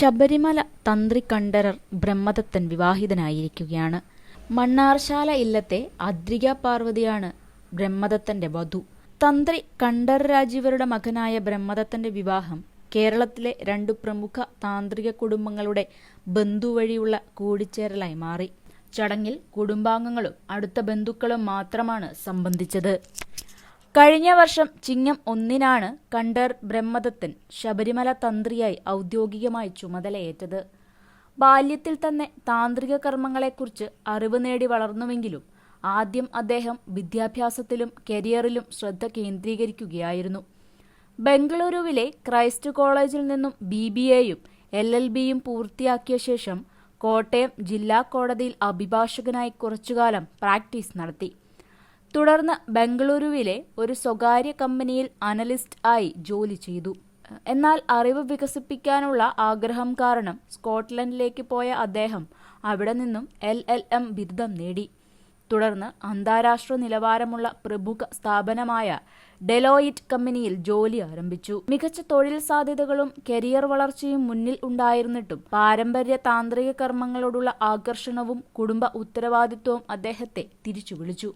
ശബരിമല തന്ത്രി കണ്ഠരർ ബ്രഹ്മദത്തൻ വിവാഹിതനായിരിക്കുകയാണ്. മണ്ണാർശാല ഇല്ലത്തെ അദ്രിക പാർവതിയാണ് ബ്രഹ്മദത്തന്റെ വധു. തന്ത്രി കണ്ഠർ രാജീവരുടെ മകനായ ബ്രഹ്മദത്തന്റെ വിവാഹം കേരളത്തിലെ രണ്ടു പ്രമുഖ താന്ത്രിക കുടുംബങ്ങളുടെ ബന്ധുവഴിയുള്ള കൂടിച്ചേരലായി മാറി. ചടങ്ങിൽ കുടുംബാംഗങ്ങളും അടുത്ത ബന്ധുക്കളും മാത്രമാണ് സംബന്ധിച്ചത്. കഴിഞ്ഞ വർഷം ചിങ്ങം ഒന്നിനാണ് കണ്ടർ ബ്രഹ്മദത്തൻ ശബരിമല തന്ത്രിയായി ഔദ്യോഗികമായി ചുമതലയേറ്റത്. ബാല്യത്തിൽ തന്നെ താന്ത്രിക കർമ്മങ്ങളെക്കുറിച്ച് അറിവ് നേടി വളർന്നുവെങ്കിലും ആദ്യം അദ്ദേഹം വിദ്യാഭ്യാസത്തിലും കരിയറിലും ശ്രദ്ധ കേന്ദ്രീകരിക്കുകയായിരുന്നു. ബംഗളൂരുവിലെ ക്രൈസ്റ്റ് കോളേജിൽ നിന്നും ബി ബി എയും എൽ എൽ ബിയും പൂർത്തിയാക്കിയ ശേഷം കോട്ടയം ജില്ലാ കോടതിയിൽ അഭിഭാഷകനായി കുറച്ചുകാലം പ്രാക്ടീസ് നടത്തി. തുടർന്ന് ബംഗളൂരുവിലെ ഒരു സ്വകാര്യ കമ്പനിയിൽ അനലിസ്റ്റ് ആയി ജോലി ചെയ്തു. എന്നാൽ അറിവ് വികസിപ്പിക്കാനുള്ള ആഗ്രഹം കാരണം സ്കോട്ട്ലൻഡിലേക്ക് പോയ അദ്ദേഹം അവിടെ നിന്നും എൽ എൽ എം ബിരുദം നേടി. തുടർന്ന് അന്താരാഷ്ട്ര നിലവാരമുള്ള പ്രമുഖ സ്ഥാപനമായ ഡെലോയിറ്റ് കമ്പനിയിൽ ജോലി ആരംഭിച്ചു. മികച്ച തൊഴിൽ സാധ്യതകളും കരിയർ വളർച്ചയും മുന്നിൽ ഉണ്ടായിരുന്നിട്ടും പാരമ്പര്യ താന്ത്രിക കർമ്മങ്ങളോടുള്ള ആകർഷണവും കുടുംബ ഉത്തരവാദിത്വവും അദ്ദേഹത്തെ തിരിച്ചു വിളിച്ചു